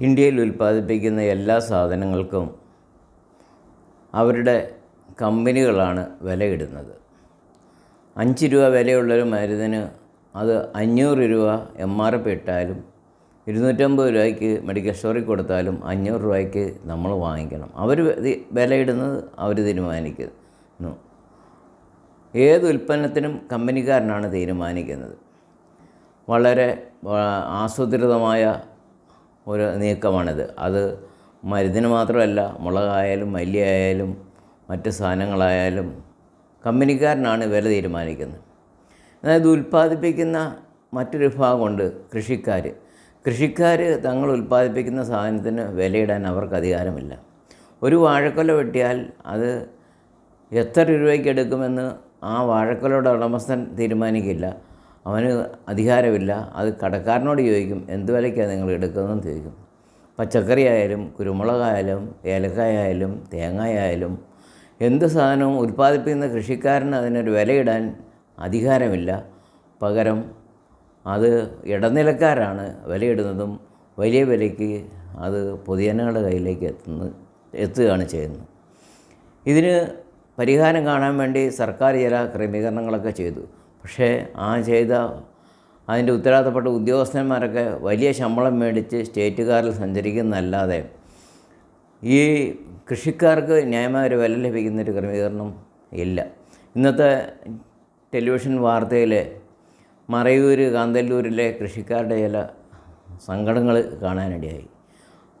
ഇന്ത്യയിൽ ഉൽപ്പാദിപ്പിക്കുന്ന എല്ലാ സാധനങ്ങൾക്കും അവരുടെ കമ്പനികളാണ് വിലയിടുന്നത്. അഞ്ച് രൂപ വിലയുള്ളൊരു മരുന്നിന് അത് അഞ്ഞൂറ് രൂപ എം ആർ പി ഇട്ടാലും ഇരുന്നൂറ്റമ്പത് രൂപയ്ക്ക് മെഡിക്കൽ സ്റ്റോറിൽ കൊടുത്താലും അഞ്ഞൂറ് രൂപയ്ക്ക് നമ്മൾ വാങ്ങിക്കണം. അവർ വിലയിടുന്നത് അവർ തീരുമാനിക്കുന്നു. ഏത് ഉൽപ്പന്നത്തിനും കമ്പനിക്കാരനാണ് തീരുമാനിക്കുന്നത്. വളരെ ആസൂത്രിതമായ ഒരു നീക്കമാണിത്. അത് മരുന്നിന് മാത്രമല്ല മുളകായാലും മല്ലിയായാലും മറ്റ് സാധനങ്ങളായാലും കമ്പനിക്കാരനാണ് വില തീരുമാനിക്കുന്നത്. അതായത് ഉൽപ്പാദിപ്പിക്കുന്ന മറ്റൊരു വിഭാഗമുണ്ട് കൃഷിക്കാർ കൃഷിക്കാർ തങ്ങൾ ഉൽപ്പാദിപ്പിക്കുന്ന സാധനത്തിന് വിലയിടാൻ അവർക്ക് അധികാരമില്ല. ഒരു വാഴക്കൊല വെട്ടിയാൽ അത് എത്ര രൂപയ്ക്ക് എടുക്കുമെന്ന് ആ വാഴക്കൊലയുടെ ഉടമസ്ഥൻ തീരുമാനിക്കില്ല. അവന് അധികാരമില്ല. അത് കടക്കാരനോട് ചോദിക്കും എന്ത് വിലയ്ക്കാണ് നിങ്ങൾ എടുക്കുന്നതെന്ന് ചോദിക്കും. പച്ചക്കറി ആയാലും കുരുമുളകായാലും ഏലക്കായാലും തേങ്ങയായാലും എന്ത് സാധനവും ഉൽപ്പാദിപ്പിക്കുന്ന കൃഷിക്കാരന് അതിനൊരു വിലയിടാൻ അധികാരമില്ല. പകരം അത് ഇടനിലക്കാരാണ് വിലയിടുന്നതും വലിയ വിലയ്ക്ക് അത് പൊതുജനങ്ങളുടെ കയ്യിലേക്ക് എത്തുന്നു എത്തുകയാണ് ചെയ്യുന്നത്. ഇതിന് പരിഹാരം കാണാൻ വേണ്ടി സർക്കാർ ചില ക്രമീകരണങ്ങളൊക്കെ ചെയ്തു. പക്ഷേ ആ ചെയ്ത അതിന്റെ ഉത്തരവാദിത്തപ്പെട്ട ഉദ്യോഗസ്ഥന്മാരൊക്കെ വലിയ ശമ്പളം മേടിച്ച് സ്റ്റേറ്റുകാരിൽ സഞ്ചരിക്കുന്നതല്ലാതെ ഈ കൃഷിക്കാർക്ക് ന്യായമായ ഒരു വില ലഭിക്കുന്നൊരു ക്രമീകരണം ഇല്ല. ഇന്നത്തെ ടെലിവിഷൻ വാർത്തയിൽ മറയൂർ കാന്തല്ലൂരിലെ കൃഷിക്കാരുടെ ചില സങ്കടങ്ങൾ കാണാനിടയായി.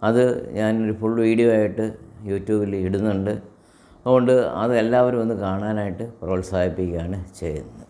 അത് ഞാനൊരു ഫുൾ വീഡിയോ ആയിട്ട് യൂട്യൂബിൽ ഇടുന്നുണ്ട്. അതുകൊണ്ട് അത് എല്ലാവരും ഒന്ന് കാണാനായിട്ട് പ്രോത്സാഹിപ്പിക്കുകയാണ് ചെയ്യുന്നത്.